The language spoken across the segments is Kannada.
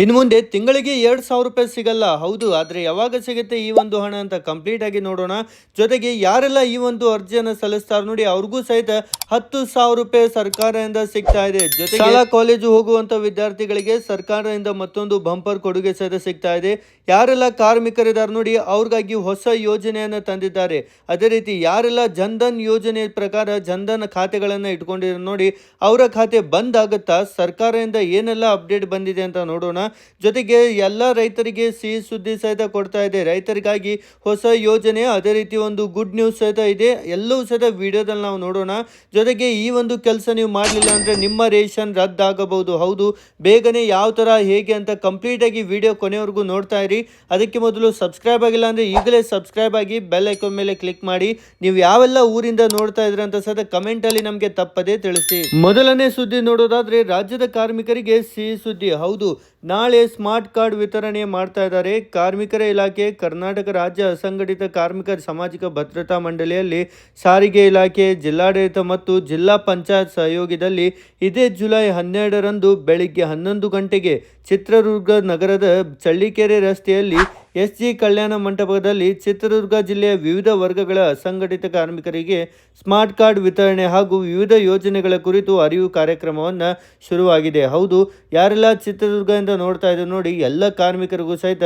ಇನ್ನು ಮುಂದೆ ತಿಂಗಳಿಗೆ ಎರಡು ಸಾವಿರ ರೂಪಾಯಿ ಸಿಗಲ್ಲ. ಹೌದು ಆದರೆ ಯಾವಾಗ ಸಿಗುತ್ತೆ ಈ ಒಂದು ಹಣ ಅಂತ ಕಂಪ್ಲೀಟ್ ಆಗಿ ನೋಡೋಣ. ಜೊತೆಗೆ ಯಾರೆಲ್ಲ ಈ ಒಂದು ಅರ್ಜಿಯನ್ನು ಸಲ್ಲಿಸ್ತಾರೆ ನೋಡಿ ಅವ್ರಿಗೂ ಸಹಿತ ಹತ್ತು ಸಾವಿರ ರೂಪಾಯಿ ಸರ್ಕಾರದಿಂದ ಸಿಗ್ತಾ ಇದೆ. ಜೊತೆಗೆ ಶಾಲಾ ಕಾಲೇಜು ಹೋಗುವಂತ ವಿದ್ಯಾರ್ಥಿಗಳಿಗೆ ಸರ್ಕಾರದಿಂದ ಮತ್ತೊಂದು ಬಂಪರ್ ಕೊಡುಗೆ ಸಹಿತ ಸಿಗ್ತಾ ಇದೆ. ಯಾರೆಲ್ಲ ಕಾರ್ಮಿಕರಿದ್ದಾರೆ ನೋಡಿ ಅವ್ರಿಗಾಗಿ ಹೊಸ ಯೋಜನೆಯನ್ನು ತಂದಿದ್ದಾರೆ. ಅದೇ ರೀತಿ ಯಾರೆಲ್ಲ ಜನ್ಧನ್ ಯೋಜನೆ ಪ್ರಕಾರ ಜನ್ಧನ್ ಖಾತೆಗಳನ್ನು ಇಟ್ಕೊಂಡಿರೋ ನೋಡಿ ಅವರ ಖಾತೆ ಬಂದ್ ಆಗುತ್ತಾ ಸರ್ಕಾರದಿಂದ ಏನೆಲ್ಲ ಅಪ್ಡೇಟ್ ಬಂದಿದೆ ಅಂತ ನೋಡೋಣ. ಜೊತೆಗೆ ಎಲ್ಲ ರೈತರಿಗೆ ಸಿಹಿ ಸುದ್ದಿ ಸಹಿತ ಕೊಡ್ತಾ ಇದೆ. ರೈತರಿಗಾಗಿ ಹೊಸ ಯೋಜನೆ, ಅದೇ ರೀತಿ ಒಂದು ಗುಡ್ ನ್ಯೂಸ್ ಸಹಿತ ಇದೆ. ಎಲ್ಲವೂ ಸಹಿತ ವಿಡಿಯೋದಲ್ಲಿ ನಾವು ನೋಡೋಣ. ಜೊತೆಗೆ ಈ ಒಂದು ಕೆಲಸ ನೀವು ಮಾಡಲಿಲ್ಲ ಅಂದರೆ ನಿಮ್ಮ ರೇಷನ್ ರದ್ದಾಗಬಹುದು. ಹೌದು, ಬೇಗನೆ ಯಾವ ಥರ ಹೇಗೆ ಅಂತ ಕಂಪ್ಲೀಟ್ ಆಗಿ ವಿಡಿಯೋ ಕೊನೆವರೆಗೂ ನೋಡ್ತಾ ಇರಿ. ಅದಕ್ಕೆ ಮೊದಲು ಸಬ್ಸ್ಕ್ರೈಬ್ ಆಗಿಲ್ಲ ಅಂದರೆ ಈಗಲೇ ಸಬ್ಸ್ಕ್ರೈಬ್ ಆಗಿ ಬೆಲ್ ಐಕಾನ್ ಮೇಲೆ ಕ್ಲಿಕ್ ಮಾಡಿ. ನೀವು ಯಾವೆಲ್ಲ ಊರಿಂದ ನೋಡ್ತಾ ಇದ್ರಿ ಅಂತ ಸಹ ಕಮೆಂಟ್ ಅಲ್ಲಿ ನಮಗೆ ತಪ್ಪದೇ ತಿಳಿಸಿ. ಮೊದಲನೇ ಸುದ್ದಿ ನೋಡೋದಾದ್ರೆ ರಾಜ್ಯದ ಕಾರ್ಮಿಕರಿಗೆ ಸಿಹಿ ಸುದ್ದಿ. ಹೌದು ನಾಳೆ ಸ್ಮಾರ್ಟ್ ಕಾರ್ಡ್ ವಿತರಣೆ ಮಾಡ್ತಾ ಇದ್ದಾರೆ. ಕಾರ್ಮಿಕರ ಇಲಾಖೆ, ಕರ್ನಾಟಕ ರಾಜ್ಯ ಅಸಂಘಟಿತ ಕಾರ್ಮಿಕರ ಸಾಮಾಜಿಕ ಭದ್ರತಾ ಮಂಡಳಿಯಲ್ಲಿ ಸಾರಿಗೆ ಇಲಾಖೆ, ಜಿಲ್ಲಾಡಳಿತ ಮತ್ತು ಜಿಲ್ಲಾ ಪಂಚಾಯತ್ ಸಹಯೋಗದಲ್ಲಿ ಇದೇ ಜುಲೈ ಹನ್ನೆರಡರಂದು ಬೆಳಿಗ್ಗೆ ಹನ್ನೊಂದು ಗಂಟೆಗೆ ಚಿತ್ರದುರ್ಗ ನಗರದ ಚಳ್ಳಿಕೆರೆ ರಸ್ತೆಯಲ್ಲಿ ಎಸ್ ಜಿ ಕಲ್ಯಾಣ ಮಂಟಪದಲ್ಲಿ ಚಿತ್ರದುರ್ಗ ಜಿಲ್ಲೆಯ ವಿವಿಧ ವರ್ಗಗಳ ಅಸಂಘಟಿತ ಕಾರ್ಮಿಕರಿಗೆ ಸ್ಮಾರ್ಟ್ ಕಾರ್ಡ್ ವಿತರಣೆ ಹಾಗೂ ವಿವಿಧ ಯೋಜನೆಗಳ ಕುರಿತು ಅರಿವು ಕಾರ್ಯಕ್ರಮವನ್ನು ಶುರುವಾಗಿದೆ. ಹೌದು, ಯಾರೆಲ್ಲ ಚಿತ್ರದುರ್ಗದಿಂದ ನೋಡ್ತಾ ಇದ್ದಾರೆ ನೋಡಿ ಎಲ್ಲ ಕಾರ್ಮಿಕರಿಗೂ ಸಹಿತ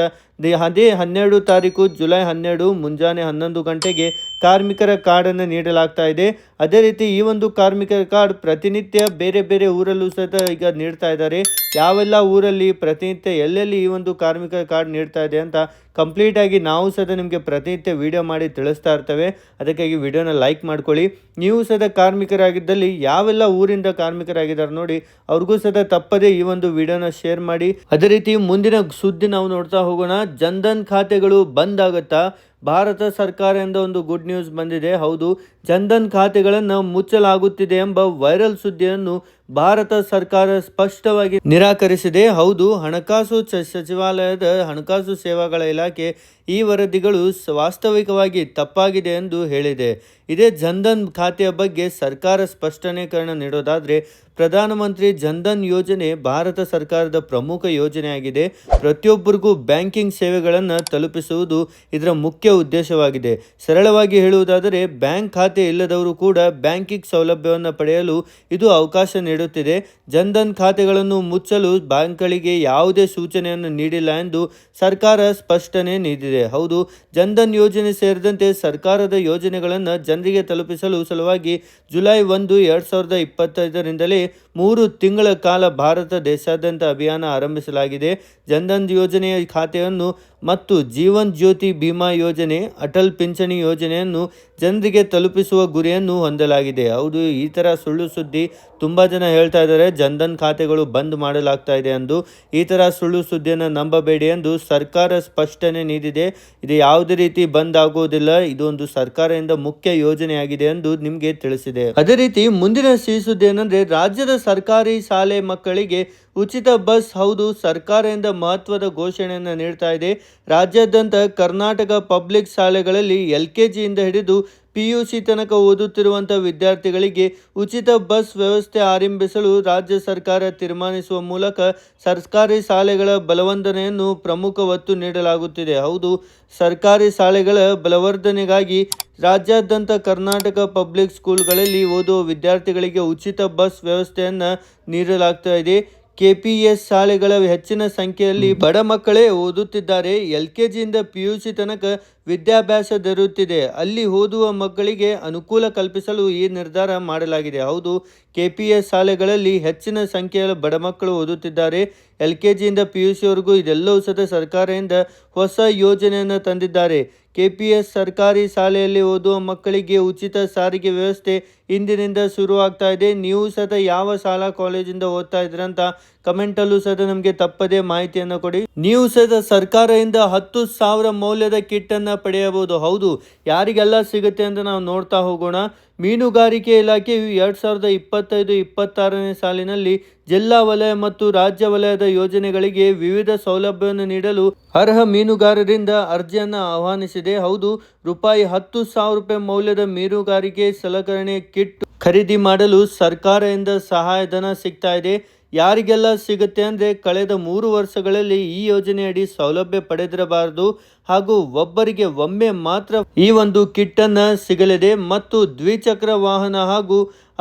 ಅದೇ ಹನ್ನೆರಡು ತಾರೀಕು ಜುಲೈ ಹನ್ನೆರಡು ಮುಂಜಾನೆ ಹನ್ನೊಂದು ಗಂಟೆಗೆ ಕಾರ್ಮಿಕರ ಕಾರ್ಡನ್ನು ನೀಡಲಾಗ್ತಾ ಇದೆ. ಅದೇ ರೀತಿ ಈ ಒಂದು ಕಾರ್ಮಿಕರ ಕಾರ್ಡ್ ಪ್ರತಿನಿತ್ಯ ಬೇರೆ ಬೇರೆ ಊರಲ್ಲೂ ಸಹಿತ ಈಗ ನೀಡ್ತಾ ಇದ್ದಾರೆ. ಯಾವೆಲ್ಲ ಊರಲ್ಲಿ ಪ್ರತಿನಿತ್ಯ ಎಲ್ಲೆಲ್ಲಿ ಈ ಒಂದು ಕಾರ್ಮಿಕರ ಕಾರ್ಡ್ ನೀಡ್ತಾ ಇದೆ ಅಂತ ಕಂಪ್ಲೀಟಾಗಿ ನಾವು ಸಹ ನಿಮಗೆ ಪ್ರತಿನಿತ್ಯ ವಿಡಿಯೋ ಮಾಡಿ ತಿಳಿಸ್ತಾ ಇರ್ತೇವೆ. ಅದಕ್ಕಾಗಿ ವಿಡಿಯೋನ ಲೈಕ್ ಮಾಡ್ಕೊಳ್ಳಿ. ನೀವು ಸಹಿತ ಕಾರ್ಮಿಕರಾಗಿದ್ದಲ್ಲಿ ಯಾವೆಲ್ಲ ಊರಿಂದ ಕಾರ್ಮಿಕರಾಗಿದ್ದಾರೆ ನೋಡಿ, ಅವ್ರಿಗೂ ಸಹ ತಪ್ಪದೇ ಈ ಒಂದು ವಿಡಿಯೋನ ಶೇರ್ ಮಾಡಿ. ಅದೇ ರೀತಿ ಮುಂದಿನ ಸುದ್ದಿ ನಾವು ನೋಡ್ತಾ ಹೋಗೋಣ. ಜನ್ಧನ್ ಖಾತೆಗಳು ಬಂದ್ ಆಗುತ್ತಾ ಭಾರತ ಸರ್ಕಾರದಿಂದ ಒಂದು ಗುಡ್ ನ್ಯೂಸ್ ಬಂದಿದೆ. ಹೌದು, ಜನ್ಧನ್ ಖಾತೆಗಳನ್ನು ಮುಚ್ಚಲಾಗುತ್ತಿದೆ ಎಂಬ ವೈರಲ್ ಸುದ್ದಿಯನ್ನು ಭಾರತ ಸರ್ಕಾರ ಸ್ಪಷ್ಟವಾಗಿ ನಿರಾಕರಿಸಿದೆ. ಹೌದು, ಹಣಕಾಸು ಸಚಿವಾಲಯದ ಹಣಕಾಸು ಸೇವೆಗಳ ಇಲಾಖೆ ಈ ವರದಿಗಳು ವಾಸ್ತವಿಕವಾಗಿ ತಪ್ಪಾಗಿದೆ ಎಂದು ಹೇಳಿದೆ. ಇದೇ ಜನ್ಧನ್ ಖಾತೆಯ ಬಗ್ಗೆ ಸರ್ಕಾರ ಸ್ಪಷ್ಟನೀಕರಣ ನೀಡೋದಾದರೆ, ಪ್ರಧಾನಮಂತ್ರಿ ಜನ್ಧನ್ ಯೋಜನೆ ಭಾರತ ಸರ್ಕಾರದ ಪ್ರಮುಖ ಯೋಜನೆಯಾಗಿದೆ. ಪ್ರತಿಯೊಬ್ಬರಿಗೂ ಬ್ಯಾಂಕಿಂಗ್ ಸೇವೆಗಳನ್ನು ತಲುಪಿಸುವುದು ಇದರ ಮುಖ್ಯ ಉದ್ದೇಶವಾಗಿದೆ. ಸರಳವಾಗಿ ಹೇಳುವುದಾದರೆ, ಬ್ಯಾಂಕ್ ಖಾತೆ ಇಲ್ಲದವರು ಕೂಡ ಬ್ಯಾಂಕಿಂಗ್ ಸೌಲಭ್ಯವನ್ನು ಪಡೆಯಲು ಇದು ಅವಕಾಶ ನೀಡುತ್ತಿದೆ. ಜನ್ಧನ್ ಖಾತೆಗಳನ್ನು ಮುಚ್ಚಲು ಬ್ಯಾಂಕ್ಗಳಿಗೆ ಯಾವುದೇ ಸೂಚನೆಯನ್ನು ನೀಡಿಲ್ಲ ಎಂದು ಸರ್ಕಾರ ಸ್ಪಷ್ಟನೆ ನೀಡಿದೆ. ಹೌದು ಜನ್ಧನ್ ಯೋಜನೆ ಸೇರಿದಂತೆ ಸರ್ಕಾರದ ಯೋಜನೆಗಳನ್ನು ಜನರಿಗೆ ತಲುಪಿಸಲು ಸಲುವಾಗಿ ಜುಲೈ ಒಂದು ಎರಡು ಸಾವಿರದ ಇಪ್ಪತ್ತೈದರಿಂದಲೇ ಮೂರು ತಿಂಗಳ ಕಾಲ ಭಾರತ ದೇಶಾದ್ಯಂತ ಅಭಿಯಾನ ಆರಂಭಿಸಲಾಗಿದೆ. ಜನ್ಧನ್ ಯೋಜನೆಯ ಖಾತೆಯನ್ನು ಮತ್ತು ಜೀವನ್ ಜ್ಯೋತಿ ಬಿಮಾ ಯೋಜನೆ, ಅಟಲ್ ಪಿಂಚಣಿ ಯೋಜನೆಯನ್ನು ಜನರಿಗೆ ತಲುಪಿಸುವ ಗುರಿಯನ್ನು ಹೊಂದಲಾಗಿದೆ. ಹೌದು, ಈ ಥರ ಸುಳ್ಳು ಸುದ್ದಿ ತುಂಬ ಜನ ಹೇಳ್ತಾ ಇದ್ದಾರೆ. ಜನ್ಧನ್ ಖಾತೆಗಳು ಬಂದ್ ಮಾಡಲಾಗ್ತಾ ಇದೆ ಎಂದು ಈ ಥರ ಸುಳ್ಳು ಸುದ್ದಿಯನ್ನು ನಂಬಬೇಡಿ ಎಂದು ಸರ್ಕಾರ ಸ್ಪಷ್ಟನೆ ನೀಡಿದೆ. ಇದು ಯಾವುದೇ ರೀತಿ ಬಂದ್ ಆಗುವುದಿಲ್ಲ ಇದೊಂದು ಸರ್ಕಾರದಿಂದ ಮುಖ್ಯ ಯೋಜನೆಯಾಗಿದೆ ಎಂದು ನಿಮಗೆ ತಿಳಿಸಿದೆ. ಅದೇ ರೀತಿ ಮುಂದಿನ ಸಿಹಿ ಸುದ್ದಿ ಏನಂದರೆ, ರಾಜ್ಯದ ಸರ್ಕಾರಿ ಶಾಲೆ ಮಕ್ಕಳಿಗೆ ಉಚಿತ ಬಸ್ ಹೌದು, ಸರ್ಕಾರದಿಂದ ಮಹತ್ವದ ಘೋಷಣೆಯನ್ನು ನೀಡ್ತಾ ಇದೆ. ರಾಜ್ಯಾದ್ಯಂತ ಕರ್ನಾಟಕ ಪಬ್ಲಿಕ್ ಶಾಲೆಗಳಲ್ಲಿ ಎಲ್ ಕೆ ಜಿಯಿಂದ ಹಿಡಿದು ಪಿ ಯು ಸಿ ತನಕ ಓದುತ್ತಿರುವಂಥ ವಿದ್ಯಾರ್ಥಿಗಳಿಗೆ ಉಚಿತ ಬಸ್ ವ್ಯವಸ್ಥೆ ಆರಂಭಿಸಲು ರಾಜ್ಯ ಸರ್ಕಾರ ತೀರ್ಮಾನಿಸುವ ಮೂಲಕ ಸರ್ಕಾರಿ ಶಾಲೆಗಳ ಬಲವರ್ಧನೆಯನ್ನು ಪ್ರಮುಖ ಒತ್ತು ನೀಡಲಾಗುತ್ತಿದೆ. ಹೌದು, ಸರ್ಕಾರಿ ಶಾಲೆಗಳ ಬಲವರ್ಧನೆಗಾಗಿ ರಾಜ್ಯಾದ್ಯಂತ ಕರ್ನಾಟಕ ಪಬ್ಲಿಕ್ ಸ್ಕೂಲ್ಗಳಲ್ಲಿ ಓದುವ ವಿದ್ಯಾರ್ಥಿಗಳಿಗೆ ಉಚಿತ ಬಸ್ ವ್ಯವಸ್ಥೆಯನ್ನು ನೀಡಲಾಗ್ತಾ ಇದೆ. ಕೆಪಿಎಸ್ ಶಾಲೆಗಳ ಹೆಚ್ಚಿನ ಸಂಖ್ಯೆಯಲ್ಲಿ ಬಡ ಮಕ್ಕಳೇ ಓದುತ್ತಿದ್ದಾರೆ. ಎಲ್ ಕೆ ಜಿಯಿಂದ ಪಿ ಯು ಸಿ ತನಕ ವಿದ್ಯಾಭ್ಯಾಸ ದೊರೆಯುತ್ತಿದೆ. ಅಲ್ಲಿ ಓದುವ ಮಕ್ಕಳಿಗೆ ಅನುಕೂಲ ಕಲ್ಪಿಸಲು ಈ ನಿರ್ಧಾರ ಮಾಡಲಾಗಿದೆ. ಹೌದು, ಕೆಪಿಎಸ್ ಶಾಲೆಗಳಲ್ಲಿ ಹೆಚ್ಚಿನ ಸಂಖ್ಯೆಯ ಬಡ ಮಕ್ಕಳು ಓದುತ್ತಿದ್ದಾರೆ. ಎಲ್ ಕೆ ಜಿಯಿಂದ ಪಿ ಯು ಸಿವರೆಗೂ ಇದೆಲ್ಲವೂ ಸಹ ಸರ್ಕಾರದಿಂದ ಹೊಸ ಯೋಜನೆಯನ್ನು ತಂದಿದ್ದಾರೆ. ಕೆಪಿಎಸ್ ಸರ್ಕಾರಿ ಶಾಲೆಯಲ್ಲಿ ಓದುವ ಮಕ್ಕಳಿಗೆ ಉಚಿತ ಸಾರಿಗೆ ವ್ಯವಸ್ಥೆ ಇಂದಿನಿಂದ ಶುರುವಾಗ್ತಾ ಇದೆ. ನೀವು ಸಹ ಯಾವ ಶಾಲಾ ಕಾಲೇಜಿಂದ ಓದ್ತಾ ಇದ್ರಂತ ಕಮೆಂಟಲ್ಲೂ ಸಹ ನಮಗೆ ತಪ್ಪದೇ ಮಾಹಿತಿಯನ್ನು ಕೊಡಿ. ನೀವು ಸಹ ಸರ್ಕಾರದಿಂದ ಹತ್ತು ಸಾವಿರ ಮೌಲ್ಯದ ಕಿಟ್ ಅನ್ನ ಪಡೆಯಬಹುದು. ಹೌದು, ಯಾರಿಗೆಲ್ಲ ಸಿಗುತ್ತೆ ಅಂತ ನಾವು ನೋಡ್ತಾ ಹೋಗೋಣ. ಮೀನುಗಾರಿಕೆ ಇಲಾಖೆಯು ಎರಡು ಸಾವಿರದ ಇಪ್ಪತ್ತೈದು, ಇಪ್ಪತ್ತಾರನೇ ಸಾಲಿನಲ್ಲಿ ಜಿಲ್ಲಾ ವಲಯ ಮತ್ತು ರಾಜ್ಯ ವಲಯದ ಯೋಜನೆಗಳಿಗೆ ವಿವಿಧ ಸೌಲಭ್ಯವನ್ನು ನೀಡಲು ಅರ್ಹ ಮೀನುಗಾರರಿಂದ ಅರ್ಜಿಯನ್ನು ಆಹ್ವಾನಿಸಿದೆ. ಹೌದು, ರೂಪಾಯಿ ಹತ್ತು ಸಾವಿರ ರೂಪಾಯಿ ಮೌಲ್ಯದ ಮೀನುಗಾರಿಕೆ ಸಲಕರಣೆ ಕಿಟ್ ಖರೀದಿ ಮಾಡಲು ಸರ್ಕಾರದಿಂದ ಸಹಾಯಧನ ಸಿಗ್ತಾ ಇದೆ. ಯಾರಿಗೆಲ್ಲ ಸಿಗುತ್ತೆ ಅಂದರೆ ಕಳೆದ ಮೂರು ವರ್ಷಗಳಲ್ಲಿ ಈ ಯೋಜನೆಯಡಿ ಸೌಲಭ್ಯ ಪಡೆದಿರಬಾರದು. ಹಾಗೂ ಒಬ್ಬರಿಗೆ ಒಮ್ಮೆ ಮಾತ್ರ ಈ ಒಂದು ಕಿಟ್ಟನ್ನು ಸಿಗಲಿದೆ. ಮತ್ತು ದ್ವಿಚಕ್ರ ವಾಹನ ಹಾಗೂ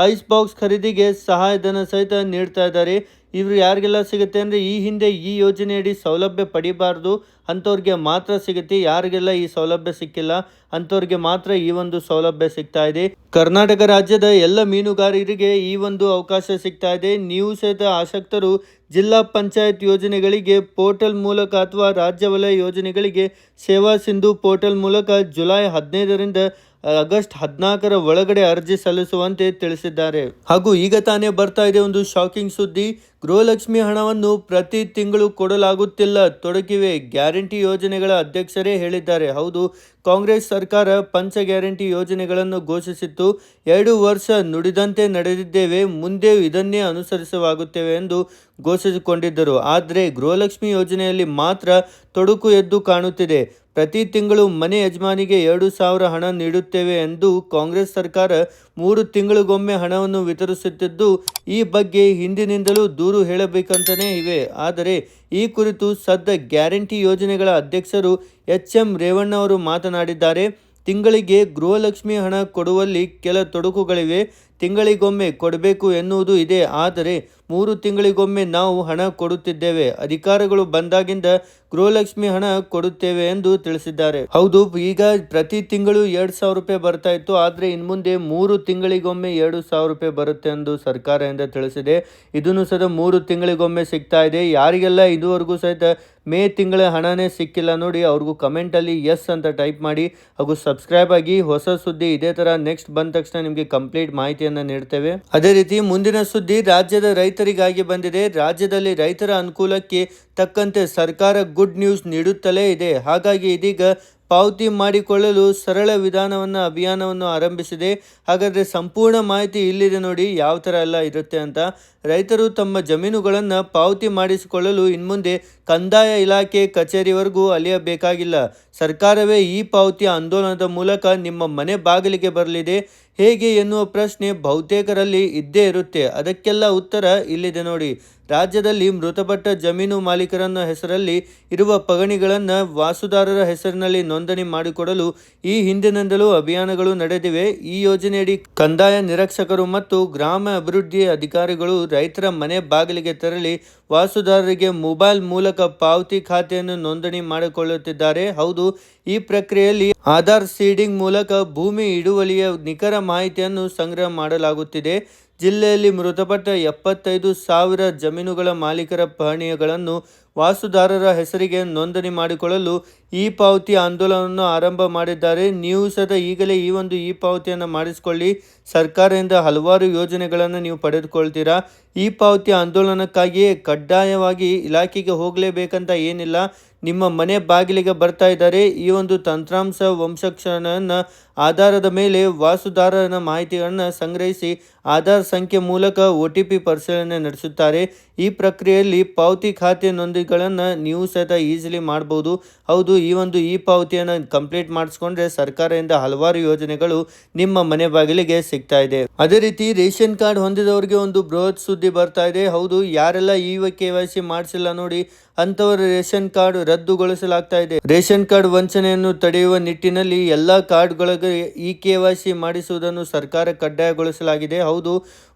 ಐಸ್ ಬಾಕ್ಸ್ ಖರೀದಿಗೆ ಸಹಾಯಧನ ಸಹಿತ ನೀಡ್ತಾ ಇದ್ದಾರೆ. ಇವರು ಯಾರಿಗೆಲ್ಲ ಸಿಗುತ್ತೆ ಅಂದರೆ ಈ ಹಿಂದೆ ಈ ಯೋಜನೆಯಡಿ ಸೌಲಭ್ಯ ಪಡಿಬಾರ್ದು, ಅಂಥವ್ರಿಗೆ ಮಾತ್ರ ಸಿಗುತ್ತೆ. ಯಾರಿಗೆಲ್ಲ ಈ ಸೌಲಭ್ಯ ಸಿಕ್ಕಿಲ್ಲ, ಅಂಥವ್ರಿಗೆ ಮಾತ್ರ ಈ ಒಂದು ಸೌಲಭ್ಯ ಸಿಗ್ತಾ ಇದೆ. ಕರ್ನಾಟಕ ರಾಜ್ಯದ ಎಲ್ಲ ಮೀನುಗಾರರಿಗೆ ಈ ಒಂದು ಅವಕಾಶ ಸಿಗ್ತಾ ಇದೆ. ನೀವು ಸಹಿತ ಆಸಕ್ತರು ಜಿಲ್ಲಾ ಪಂಚಾಯತ್ ಯೋಜನೆಗಳಿಗೆ ಪೋರ್ಟಲ್ ಮೂಲಕ ಅಥವಾ ರಾಜ್ಯ ವಲಯ ಯೋಜನೆಗಳಿಗೆ ಸೇವಾ ಸಿಂಧು ಪೋರ್ಟಲ್ ಮೂಲಕ ಜುಲೈ ಹದಿನೈದರಿಂದ ಆಗಸ್ಟ್ ಹದಿನಾಲ್ಕರ ಒಳಗಡೆ ಅರ್ಜಿ ಸಲ್ಲಿಸುವಂತೆ ತಿಳಿಸಿದ್ದಾರೆ. ಹಾಗೂ ಈಗ ತಾನೇ ಬರ್ತಾ ಇದೆ ಒಂದು ಶಾಕಿಂಗ್ ಸುದ್ದಿ. ಗೃಹಲಕ್ಷ್ಮಿ ಹಣವನ್ನು ಪ್ರತಿ ತಿಂಗಳು ಕೊಡಲಾಗುತ್ತಿಲ್ಲ. ತೊಡಕಿವೆ ಗ್ಯಾರಂಟಿ ಯೋಜನೆಗಳ ಅಧ್ಯಕ್ಷರೇ ಹೇಳಿದ್ದಾರೆ. ಹೌದು, ಕಾಂಗ್ರೆಸ್ ಸರ್ಕಾರ ಪಂಚ ಗ್ಯಾರಂಟಿ ಯೋಜನೆಗಳನ್ನು ಘೋಷಿಸಿತ್ತು. ಎರಡು ವರ್ಷ ನುಡಿದಂತೆ ನಡೆದಿದ್ದೇವೆ. ಮುಂದೆ ಇದನ್ನೇ ಅನುಸರಿಸಲಾಗುತ್ತೇವೆ ಎಂದು ಘೋಷಿಸಿಕೊಂಡಿದ್ದರು. ಆದರೆ ಗೃಹಲಕ್ಷ್ಮಿ ಯೋಜನೆಯಲ್ಲಿ ಮಾತ್ರ ತೊಡಕು ಎದ್ದು ಕಾಣುತ್ತಿದೆ. ಪ್ರತಿ ತಿಂಗಳು ಮನೆ ಯಜಮಾನಿಗೆ ಎರಡು ಸಾವಿರ ಹಣ ನೀಡುತ್ತೇವೆ ಎಂದು ಕಾಂಗ್ರೆಸ್ ಸರ್ಕಾರ ಮೂರು ತಿಂಗಳಿಗೊಮ್ಮೆ ಹಣವನ್ನು ವಿತರಿಸುತ್ತಿದ್ದು, ಈ ಬಗ್ಗೆ ಹಿಂದಿನಿಂದಲೂ ದೂರು ಹೇಳಬೇಕಂತಲೇ ಇವೆ. ಆದರೆ, ಈ ಕುರಿತು ಸದ್ದ ಗ್ಯಾರಂಟಿ ಯೋಜನೆಗಳ ಅಧ್ಯಕ್ಷರು ಎಚ್ ಎಂ ರೇವಣ್ಣ ಅವರು ಮಾತನಾಡಿದ್ದಾರೆ. ತಿಂಗಳಿಗೆ ಗೃಹಲಕ್ಷ್ಮಿ ಹಣ ಕೊಡುವಲ್ಲಿ ಕೆಲ ತೊಡಕುಗಳಿವೆ. ತಿಂಗಳಿಗೊಮ್ಮೆ ಕೊಡಬೇಕು ಎನ್ನುವುದು ಇದೆ. ಆದರೆ ಮೂರು ತಿಂಗಳಿಗೊಮ್ಮೆ ನಾವು ಹಣ ಕೊಡುತ್ತಿದ್ದೇವೆ. ಅಧಿಕಾರಿಗಳು ಬಂದಾಗಿಂದ ಗೃಹಲಕ್ಷ್ಮಿ ಹಣ ಕೊಡುತ್ತೇವೆ ಎಂದು ತಿಳಿಸಿದ್ದಾರೆ. ಹೌದು, ಈಗ ಪ್ರತಿ ತಿಂಗಳು ಎರಡು ಸಾವಿರ ರೂಪಾಯಿ ಬರ್ತಾ ಇತ್ತು. ಆದರೆ ಇನ್ನು ಮುಂದೆ ಮೂರು ತಿಂಗಳಿಗೊಮ್ಮೆ ಎರಡು ಸಾವಿರ ರೂಪಾಯಿ ಬರುತ್ತೆ ಎಂದು ಸರ್ಕಾರದಿಂದ ತಿಳಿಸಿದೆ. ಇದನ್ನು ಸಹ ಮೂರು ತಿಂಗಳಿಗೊಮ್ಮೆ ಸಿಗ್ತಾ ಇದೆ. ಯಾರಿಗೆಲ್ಲ ಇದುವರೆಗೂ ಸಹಿತ ಮೇ ತಿಂಗಳ ಹಣನೇ ಸಿಕ್ಕಿಲ್ಲ ನೋಡಿ ಅವ್ರಿಗೂ ಕಮೆಂಟಲ್ಲಿ ಎಸ್ ಅಂತ ಟೈಪ್ ಮಾಡಿ ಹಾಗೂ ಸಬ್ಸ್ಕ್ರೈಬ್ ಆಗಿ ಹೊಸ ಸುದ್ದಿ ಇದೇ ಥರ ನೆಕ್ಸ್ಟ್ ಬಂದ ತಕ್ಷಣ ನಿಮಗೆ ಕಂಪ್ಲೀಟ್ ಮಾಹಿತಿಯನ್ನು ನೀಡ್ತೇವೆ. ಅದೇ ರೀತಿ ಮುಂದಿನ ಸುದ್ದಿ ರಾಜ್ಯದ ರೈತರಿಗಾಗಿ ಬಂದಿದೆ. ರಾಜ್ಯದಲ್ಲಿ ರೈತರ ಅನುಕೂಲಕ್ಕೆ ತಕ್ಕಂತೆ ಸರ್ಕಾರ ಗುಡ್ ನ್ಯೂಸ್ ನೀಡುತ್ತಲೇ ಇದೆ. ಹಾಗಾಗಿ ಇದೀಗ ಪಾವತಿ ಮಾಡಿಕೊಳ್ಳಲು ಸರಳ ವಿಧಾನವನ್ನು, ಅಭಿಯಾನವನ್ನು ಆರಂಭಿಸಿದೆ. ಹಾಗಾದರೆ ಸಂಪೂರ್ಣ ಮಾಹಿತಿ ಇಲ್ಲಿದೆ ನೋಡಿ, ಯಾವ ಥರ ಎಲ್ಲ ಇರುತ್ತೆ ಅಂತ. ರೈತರು ತಮ್ಮ ಜಮೀನುಗಳನ್ನು ಪಾವತಿ ಮಾಡಿಸಿಕೊಳ್ಳಲು ಇನ್ಮುಂದೆ ಕಂದಾಯ ಇಲಾಖೆ ಕಚೇರಿವರೆಗೂ ಅಲಿಯಬೇಕಾಗಿಲ್ಲ. ಸರ್ಕಾರವೇ ಈ ಪಾವತಿ ಆಂದೋಲನದ ಮೂಲಕ ನಿಮ್ಮ ಮನೆ ಬಾಗಿಲಿಗೆ ಬರಲಿದೆ. ಹೇಗೆ ಎನ್ನುವ ಪ್ರಶ್ನೆ ಬಹುತೇಕರಲ್ಲಿ ಇದ್ದೇ ಇರುತ್ತೆ. ಅದಕ್ಕೆಲ್ಲ ಉತ್ತರ ಇಲ್ಲಿದೆ ನೋಡಿ. ರಾಜ್ಯದಲ್ಲಿ ಮೃತಪಟ್ಟ ಜಮೀನು ಮಾಲೀಕರನ್ನ ಹೆಸರಲ್ಲಿ ಇರುವ ಪಗಣಿಗಳನ್ನು ವಾಸುದಾರರ ಹೆಸರಿನಲ್ಲಿ ನೋಂದಣಿ ಮಾಡಿಕೊಡಲು ಈ ಹಿಂದಿನಿಂದಲೂ ಅಭಿಯಾನಗಳು ನಡೆದಿವೆ. ಈ ಯೋಜನೆಯಡಿ ಕಂದಾಯ ನಿರೀಕ್ಷಕರು ಮತ್ತು ಗ್ರಾಮ ಅಭಿವೃದ್ಧಿ ಅಧಿಕಾರಿಗಳು ರೈತರ ಮನೆ ಬಾಗಿಲಿಗೆ ತೆರಳಿ ವಾಸುದಾರರಿಗೆ ಮೊಬೈಲ್ ಮೂಲಕ ಪಾವತಿ ಖಾತೆಯನ್ನು ನೋಂದಣಿ ಮಾಡಿಕೊಳ್ಳುತ್ತಿದ್ದಾರೆ. ಹೌದು, ಈ ಪ್ರಕ್ರಿಯೆಯಲ್ಲಿ ಆಧಾರ್ ಸೀಡಿಂಗ್ ಮೂಲಕ ಭೂಮಿ ಹಿಡುವಳಿಯ ನಿಖರ ಮಾಹಿತಿಯನ್ನು ಸಂಗ್ರಹ ಮಾಡಲಾಗುತ್ತಿದೆ. ಜಿಲ್ಲೆಯಲ್ಲಿ ಮೃತಪಟ್ಟ ಎಪ್ಪತ್ತೈದು ಸಾವಿರ ಜಮೀನುಗಳ ಮಾಲೀಕರ ಪಹಣಿಯಗಳನ್ನು ವಾಸುದಾರರ ಹೆಸರಿಗೆ ನೋಂದಣಿ ಮಾಡಿಕೊಳ್ಳಲು ಈ ಪಾವತಿ ಆಂದೋಲನವನ್ನು ಆರಂಭ ಮಾಡಿದ್ದಾರೆ. ನೀವು ಸದ ಈಗಲೇ ಈ ಒಂದು ಇ ಪಾವತಿಯನ್ನು ಮಾಡಿಸಿಕೊಳ್ಳಿ. ಸರ್ಕಾರದಿಂದ ಹಲವಾರು ಯೋಜನೆಗಳನ್ನು ನೀವು ಪಡೆದುಕೊಳ್ತೀರಾ? ಈ ಪಾವತಿ ಆಂದೋಲನಕ್ಕಾಗಿಯೇ ಕಡ್ಡಾಯವಾಗಿ ಇಲಾಖೆಗೆ ಹೋಗಲೇಬೇಕಂತ ಏನಿಲ್ಲ. ನಿಮ್ಮ ಮನೆ ಬಾಗಿಲಿಗೆ ಬರ್ತಾ ಇದ್ದಾರೆ. ಈ ಒಂದು ತಂತ್ರಾಂಶ ವಂಶಕ್ಷಣನ ಆಧಾರದ ಮೇಲೆ ವಾಸುದಾರರ ಮಾಹಿತಿಗಳನ್ನು ಸಂಗ್ರಹಿಸಿ ಆಧಾರ್ ಸಂಖ್ಯೆ ಮೂಲಕ ಒ ಟಿ ಪಿ ಪರಿಶೀಲನೆ ನಡೆಸುತ್ತಾರೆ. ಈ ಪ್ರಕ್ರಿಯೆಯಲ್ಲಿ ಪಾವತಿ ಖಾತೆ ನೋಂದಿಗಳನ್ನು ನೀವು ಸಹಿತ ಈಸಿಲಿ ಮಾಡ್ಬೋದು. ಹೌದು, ಈ ಒಂದು ಇ ಪಾವತಿಯನ್ನು ಕಂಪ್ಲೀಟ್ ಮಾಡಿಸ್ಕೊಂಡ್ರೆ ಸರ್ಕಾರದಿಂದ ಹಲವಾರು ಯೋಜನೆಗಳು ನಿಮ್ಮ ಮನೆ ಬಾಗಿಲಿಗೆ ಸಿಗ್ತಾ ಇದೆ. ಅದೇ ರೀತಿ ರೇಷನ್ ಕಾರ್ಡ್ ಹೊಂದಿದವರಿಗೆ ಒಂದು ಬೃಹತ್ ಸುದ್ದಿ ಬರ್ತಾ ಇದೆ. ಹೌದು, ಯಾರೆಲ್ಲ ಈ ಕೆ ವೈ ಸಿ ಮಾಡಿಸಿಲ್ಲ ನೋಡಿ ಅಂತವರ ರೇಷನ್ ಕಾರ್ಡ್ ರದ್ದುಗೊಳಿಸಲಾಗ್ತಾ ಇದೆ. ರೇಷನ್ ಕಾರ್ಡ್ ವಂಚನೆಯನ್ನು ತಡೆಯುವ ನಿಟ್ಟಿನಲ್ಲಿ ಎಲ್ಲಾ ಕಾರ್ಡ್ಗಳಿಗೆ ಇ ಕೆ ವೈ ಮಾಡಿಸುವುದನ್ನು ಸರ್ಕಾರ ಕಡ್ಡಾಯಗೊಳಿಸಲಾಗಿದೆ.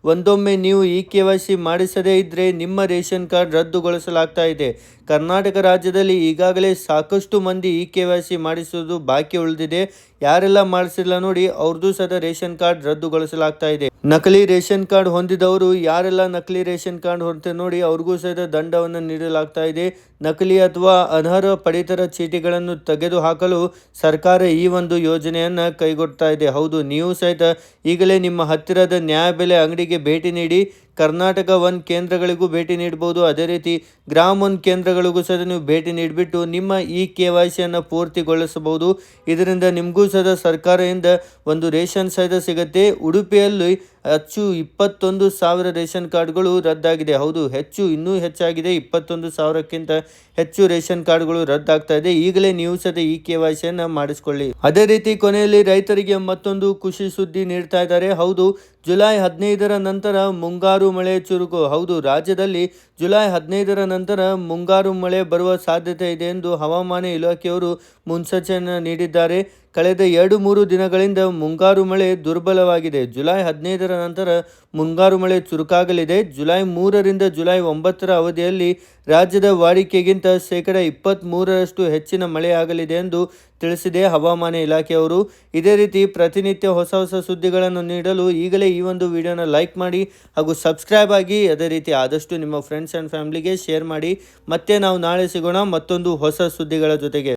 ಒಂದೊಮ್ಮೆ ನೀವು ಇ ಕೆ ವೈ ಸಿ ಮಾಡಿಸದೇ ಇದ್ದರೆ ನಿಮ್ಮ ರೇಷನ್ ಕಾರ್ಡ್ ರದ್ದುಗೊಳಿಸಲಾಗ್ತಾ ಇದೆ. ಕರ್ನಾಟಕ ರಾಜ್ಯದಲ್ಲಿ ಈಗಾಗಲೇ ಸಾಕಷ್ಟು ಮಂದಿ ಇ ಕೆ ವೈ ಸಿ ಮಾಡಿಸುವುದು ಬಾಕಿ ಉಳಿದಿದೆ. ಯಾರೆಲ್ಲ ಮಾಡಿಸಿಲ್ಲ ನೋಡಿ ಅವ್ರದ್ದು ಸಹ ರೇಷನ್ ಕಾರ್ಡ್ ರದ್ದುಗೊಳಿಸಲಾಗ್ತಾ ಇದೆ. ನಕಲಿ ರೇಷನ್ ಕಾರ್ಡ್ ಹೊಂದಿದವರು ಯಾರೆಲ್ಲ ನಕಲಿ ರೇಷನ್ ಕಾರ್ಡ್ ಹೊಂದಿದೆ ನೋಡಿ ಅವ್ರಿಗೂ ಸಹಿತ ದಂಡವನ್ನು ನೀಡಲಾಗ್ತಾ ಇದೆ. ನಕಲಿ ಅಥವಾ ಅನರ್ಹ ಪಡಿತರ ಚೀಟಿಗಳನ್ನು ತೆಗೆದುಹಾಕಲು ಸರ್ಕಾರ ಈ ಒಂದು ಯೋಜನೆಯನ್ನು ಕೈಗೊಡ್ತಾ ಇದೆ. ಹೌದು, ನೀವು ಸಹಿತ ಈಗಲೇ ನಿಮ್ಮ ಹತ್ತಿರದ ನ್ಯಾಯಬೆಲೆ ಅಂಗಡಿಗೆ ಭೇಟಿ ನೀಡಿ ಕರ್ನಾಟಕ ಒನ್ ಕೇಂದ್ರಗಳಿಗೂ ಭೇಟಿ ನೀಡಬಹುದು ಅದೇ ರೀತಿ ಗ್ರಾಮ ಒನ್ ಕೇಂದ್ರಗಳಿಗೂ ಸಹ ನೀವು ಭೇಟಿ ನೀಡಿಬಿಟ್ಟು ನಿಮ್ಮ ಈ ಕೆ ವೈ ಸಿಯನ್ನು ಪೂರ್ತಿಗೊಳಿಸಬಹುದು. ಇದರಿಂದ ನಿಮಗೂ ಸಹ ಸರ್ಕಾರದಿಂದ ಒಂದು ರೇಷನ್ ಸಹಿತ ಸಿಗುತ್ತೆ. ಉಡುಪಿಯಲ್ಲಿ ಹೆಚ್ಚು ಇಪ್ಪತ್ತೊಂದು ಸಾವಿರ ರೇಷನ್ ಕಾರ್ಡ್ಗಳು ರದ್ದಾಗಿದೆ. ಹೌದು, ಹೆಚ್ಚು, ಇನ್ನೂ ಹೆಚ್ಚಾಗಿದೆ. ಇಪ್ಪತ್ತೊಂದು ಸಾವಿರಕ್ಕಿಂತ ಹೆಚ್ಚು ರೇಷನ್ ಕಾರ್ಡ್ಗಳು ರದ್ದಾಗ್ತಾ ಇದೆ. ಈಗಲೇ ನೀವು ಸದ ಈ ಕೆ ವೈ ಸಿಯನ್ನು ಮಾಡಿಸ್ಕೊಳ್ಳಿ. ಅದೇ ರೀತಿ ಕೊನೆಯಲ್ಲಿ ರೈತರಿಗೆ ಮತ್ತೊಂದು ಖುಷಿ ಸುದ್ದಿ ನೀಡ್ತಾ ಇದ್ದಾರೆ. ಹೌದು, ಜುಲೈ ಹದಿನೈದರ ನಂತರ ಮುಂಗಾರು ಮಳೆ ಚುರುಕು. ಹೌದು, ರಾಜ್ಯದಲ್ಲಿ ಜುಲೈ ಹದಿನೈದರ ನಂತರ ಮುಂಗಾರು ಮಳೆ ಬರುವ ಸಾಧ್ಯತೆ ಇದೆ ಎಂದು ಹವಾಮಾನ ಇಲಾಖೆಯವರು ಮುನ್ಸೂಚನೆ ನೀಡಿದ್ದಾರೆ. ಕಳೆದ ಎರಡು ಮೂರು ದಿನಗಳಿಂದ ಮುಂಗಾರು ಮಳೆ ದುರ್ಬಲವಾಗಿದೆ. ಜುಲೈ ಹದಿನೈದರ ನಂತರ ಮುಂಗಾರು ಮಳೆ ಚುರುಕಾಗಲಿದೆ. ಜುಲೈ ಮೂರರಿಂದ ಜುಲೈ ಒಂಬತ್ತರ ಅವಧಿಯಲ್ಲಿ ರಾಜ್ಯದ ವಾಡಿಕೆಗಿಂತ ಶೇಕಡ ಇಪ್ಪತ್ತ್ಮೂರರಷ್ಟು ಹೆಚ್ಚಿನ ಮಳೆಯಾಗಲಿದೆ ಎಂದು ತಿಳಿಸಿದೆ ಹವಾಮಾನ ಇಲಾಖೆಯವರು. ಇದೇ ರೀತಿ ಪ್ರತಿನಿತ್ಯ ಹೊಸ ಹೊಸ ಸುದ್ದಿಗಳನ್ನು ನೀಡಲು ಈಗಲೇ ಈ ಒಂದು ವಿಡಿಯೋನ ಲೈಕ್ ಮಾಡಿ ಹಾಗೂ ಸಬ್ಸ್ಕ್ರೈಬ್ ಆಗಿ ಅದೇ ರೀತಿ ಆದಷ್ಟು ನಿಮ್ಮ ಫ್ರೆಂಡ್ಸ್ ಆ್ಯಂಡ್ ಫ್ಯಾಮ್ಲಿಗೆ ಶೇರ್ ಮಾಡಿ. ಮತ್ತೆ ನಾವು ನಾಳೆ ಸಿಗೋಣ ಮತ್ತೊಂದು ಹೊಸ ಸುದ್ದಿಗಳ ಜೊತೆಗೆ.